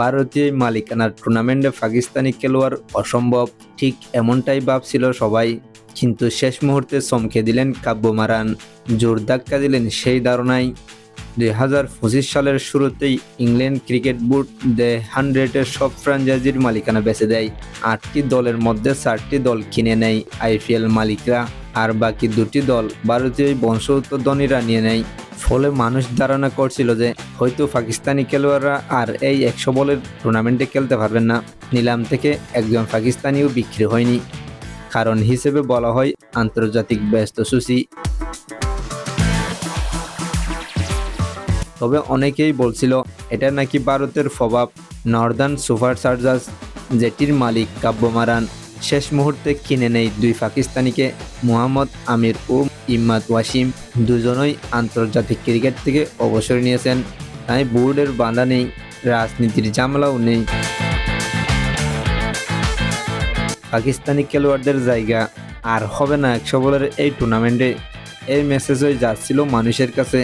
ভারতীয় মালিকানার টুর্নামেন্টে পাকিস্তানি খেলোয়াড় অসম্ভব, ঠিক এমনটাই ভাবছিল সবাই। কিন্তু শেষ মুহূর্তে চমকে দিলেন কাব্য মারান, জোর ধাক্কা দিলেন সেই ধারণায় দুই হাজার পঁচিশ সালের শুরুতেই ইংল্যান্ড ক্রিকেট বোর্ড দ্য হান্ড্রেডের সব ফ্র্যাঞ্চাইজির মালিকানা বেছে দেয়। আটটি দলের মধ্যে চারটি দল কিনে নেয় আইপিএল মালিকরা, আর বাকি দুটি দল ভারতীয় বংশোদ্ভূতনীরা নিয়ে নেয়। ফলে মানুষ ধারণা করছিল যে হয়তো পাকিস্তানি খেলোয়াড়রা আর এই একশো বলের টুর্নামেন্টে খেলতে পারবেন না। নিলাম থেকে একজন পাকিস্তানিও বিক্রি হয়নি। কারণ হিসেবে বলা হয় আন্তর্জাতিক ব্যস্ত সূচি। তবে অনেকেই বলছিল, এটা নাকি ভারতের প্রভাব নর্দার্ন সুপার চার্জার্স যেটির মালিক কাব্য মারান শেষ মুহূর্তে কিনে নেয় দুই পাকিস্তানিকে, মুহাম্মদ আমির ও ইম্মাদ ওয়াসিম। দুজনই আন্তর্জাতিক ক্রিকেট থেকে অবসর নিয়েছেন, তাই বোর্ডের বাঁধা নেই, রাজনীতির ঝামেলাও নেই। পাকিস্তানি খেলোয়াড়দের জায়গা আর হবে না একশো বলের এই টুর্নামেন্টে। এই মেসেজই যাচ্ছিল মানুষের কাছে।